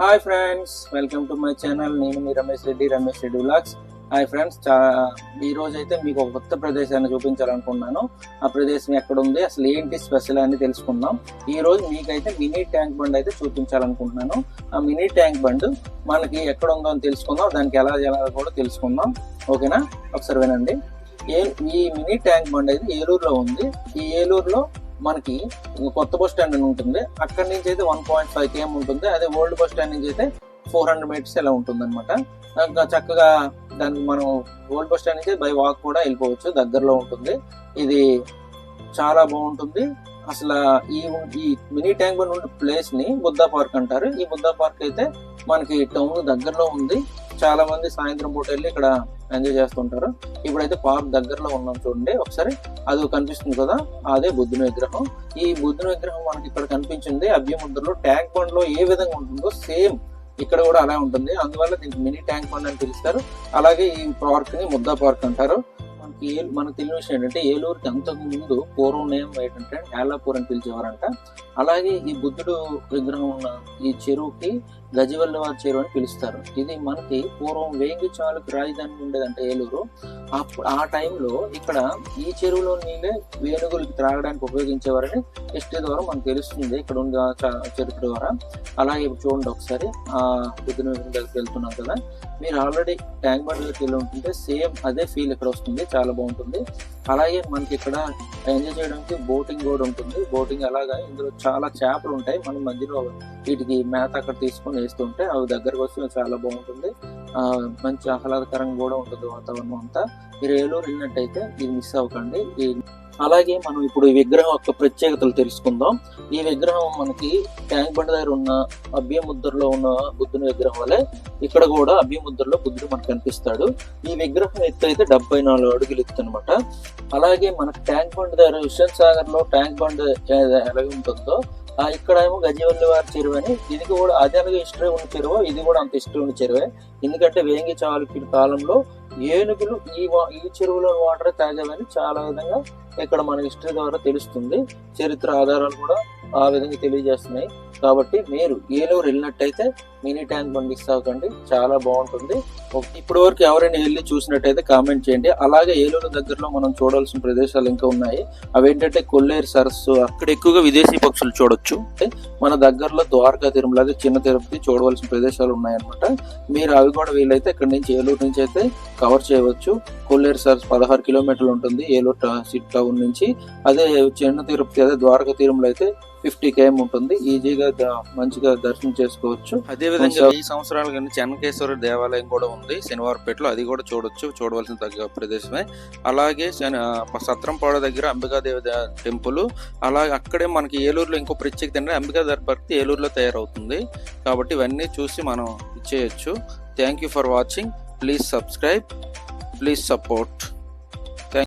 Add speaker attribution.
Speaker 1: Hi friends welcome to my channel నేను మీ Ramesh Reddy Ramesh Reddy vlogs. Hi friends చా ఈ రోజు అయితే మీకు ఒక కొత్త ప్రదేశాన్ని చూపించాలనుకున్నాను ఆ ప్రదేశం ఎక్కడ ఉంది అసలు ఏంటి స్పెషల్ అని తెలుసుకుందాం. ఈ రోజు మీకైతే మినీ ట్యాంక్ బండ్ అయితే చూపించాలనుకుంటున్నాను. ఆ మినీ ట్యాంక్ బండ్ మనకి ఎక్కడ ఉందో అని తెలుసుకుందాం. దానికి ఎలా చేయాలో కూడా తెలుసుకుందాం. ఓకేనా? ఒకసారి వినండి. ఏ ఈ మినీ ట్యాంక్ బండ్ అయితే ఏలూరులో ఉంది. ఈ ఏలూరులో మనకి కొత్త బస్ స్టాండ్ అని ఉంటుంది. అక్కడి నుంచి అయితే వన్ పాయింట్ ఫైవ్ కేఎం ఉంటుంది. అదే ఓల్డ్ బస్ స్టాండ్ నుంచి అయితే ఫోర్ హండ్రెడ్ మీటర్స్ ఇలా ఉంటుంది అనమాట చక్కగా దానికి మనం ఓల్డ్ బస్ స్టాండ్ నుంచి బై వాక్ కూడా వెళ్ళిపోవచ్చు. దగ్గరలో ఉంటుంది. ఇది చాలా బాగుంటుంది. అసలు ఈ ఈ మినీ ట్యాంక్ బండ్ ఉన్న ప్లేస్ని బుద్ధా పార్క్ అంటారు. ఈ బుద్ధా పార్క్ అయితే మనకి టౌన్ దగ్గరలో ఉంది. చాలా మంది సాయంత్రం పూట వెళ్ళి ఇక్కడ ఎంజాయ్ చేస్తుంటారు. ఇప్పుడైతే పార్క్ దగ్గరలో ఉన్నాం చూడండి. ఒకసారి అది కనిపిస్తుంది కదా అదే బుద్ధుని విగ్రహం. ఈ బుద్ధుని విగ్రహం మనకి ఇక్కడ కనిపించింది. అభ్యముద్రలో ట్యాంక్ బండ్లో ఏ విధంగా ఉంటుందో సేమ్ ఇక్కడ కూడా అలా ఉంటుంది. అందువల్ల దీనికి మినీ ట్యాంక్ బండ్ అని పిలుస్తారు. అలాగే ఈ పార్క్ని ముద్దా పార్క్ అంటారు. మనకి ఏ- మనకు తెలియని విషయం ఏంటంటే ఏలూరుకి అంతకు ముందు పూర్వం నేమ్ ఏంటంటే ఏలాపూర్ అని పిలిచేవారంట. అలాగే ఈ బుద్ధుడు విగ్రహం ఉన్న ఈ చెరువుకి గజవల్లవారి చెరువు అని పిలుస్తారు. ఇది మనకి పూర్వం వేంగి చాలుకి రాజధాని ఉండేదంట ఏలూరు. అప్పుడు ఆ టైంలో ఇక్కడ ఈ చెరువులో నీళ్ళే వేణుగులకి త్రాగడానికి ఉపయోగించేవారని హిస్టరీ ద్వారా మనకు తెలుస్తుంది. ఇక్కడ ఉన్న చరిత్ర ద్వారా. అలాగే చూడండి ఒకసారి. ఆ బుద్ధుని దగ్గరికి వెళ్తున్నాం కదా. మీరు ఆల్రెడీ ట్యాంక్ బండ్ దగ్గరికి వెళ్ళి ఉంటుంటే సేమ్ అదే ఫీల్ ఇక్కడ వస్తుంది. చాలా బాగుంటుంది. అలాగే మనకి ఇక్కడ ఎంజాయ్ చేయడానికి బోటింగ్ కూడా ఉంటుంది. బోటింగ్ అలాగా ఇందులో చాలా చేపలు ఉంటాయి. మనం మధ్యలో వీటికి మేత అక్కడ తీసుకొని వేస్తుంటే అవి దగ్గరకు వస్తే చాలా బాగుంటుంది. ఆ, మంచి ఆహ్లాదకరంగా కూడా ఉంటుంది వాతావరణం అంతా. మీరు ఏలూరు వెళ్ళినట్టయితే ఇది మిస్ అవ్వకండి. అలాగే మనం ఇప్పుడు ఈ విగ్రహం యొక్క ప్రత్యేకతలు తెలుసుకుందాం. ఈ విగ్రహం మనకి ట్యాంక్ బండ్ దగ్గర ఉన్న అభ్యముద్రలో ఉన్న బుద్ధుని విగ్రహం వల్లే ఇక్కడ కూడా అభ్యముద్రలో బుద్ధుడు మనకు కనిపిస్తాడు. ఈ విగ్రహం ఎత్తు అయితే డెబ్బై నాలుగు అడుగులు ఎత్తు అనమాట అలాగే మనకి ట్యాంక్ బండ్ దగ్గర హుస్సేన్ సాగర్లో ట్యాంక్ బండ్ ఎలా ఎలాగ ఉంటుందో ఇక్కడ ఏమో గజవల్లి వారి చెరువు అని. ఇది కూడా అదే అలాగే హిస్టరీ ఉన్న చెరువు. ఇది కూడా అంత హిస్టరీ ఉన్న చెరువే. ఎందుకంటే వేంగి చాళుక్యుడి కాలంలో ఏనుగులు ఈ వా- ఈ చెరువులో వాటర్ తాగేవని చాలా విధంగా ఇక్కడ మన హిస్టరీ ద్వారా తెలుస్తుంది. చరిత్ర ఆధారాలు కూడా ఆ విధంగా తెలియజేస్తున్నాయి. కాబట్టి మీరు ఏలూరు వెళ్ళినట్టయితే మినీ ట్యాంక్ బండ్ మిస్ చాలా బాగుంటుంది. ఇప్పటి వరకు ఎవరైనా వెళ్ళి చూసినట్టయితే కామెంట్ చేయండి. అలాగే ఏలూరు దగ్గరలో మనం చూడాల్సిన ప్రదేశాలు ఇంకా ఉన్నాయి. అవేంటంటే కొల్లేరు సరస్సు అక్కడ ఎక్కువగా విదేశీ పక్షులు చూడొచ్చు. అంటే మన దగ్గరలో ద్వారకా తిరుమల అదే చిన్న తిరుపతి చూడవలసిన ప్రదేశాలు ఉన్నాయన్నమాట. మీరు అవి కూడా వీలైతే ఇక్కడ నుంచి ఏలూరు నుంచి అయితే కవర్ చేయవచ్చు. కొల్లేరు సరస్సు పదహారు కిలోమీటర్లు ఉంటుంది ఏలూరు సిటీ టౌన్ నుంచి. అదే చిన్న తిరుపతి అదే ద్వారకా తిరుమల అయితే ఫిఫ్టీ కేఎం ఉంటుంది. ఈజీగా మంచిగా దర్శనం చేసుకోవచ్చు. అదే విధంగా ఈ సంవత్సరాల కింద చెన్నకేశ్వర దేవాలయం కూడా ఉంది శనివారపేటలో. అది కూడా చూడొచ్చు చూడవలసిన తగ్గ ప్రదేశమే. అలాగే సత్రంపాడ దగ్గర అంబికాదేవి టెంపుల్. అలాగే అక్కడే మనకి ఏలూరులో ఇంకో ప్రత్యేకత ఏంటంటే అంబికా దర్బార్కి ఏలూరులో తయారవుతుంది. కాబట్టి ఇవన్నీ చూసి మనం ఇచ్చేయచ్చు Thank you for watching. Please subscribe. Please support.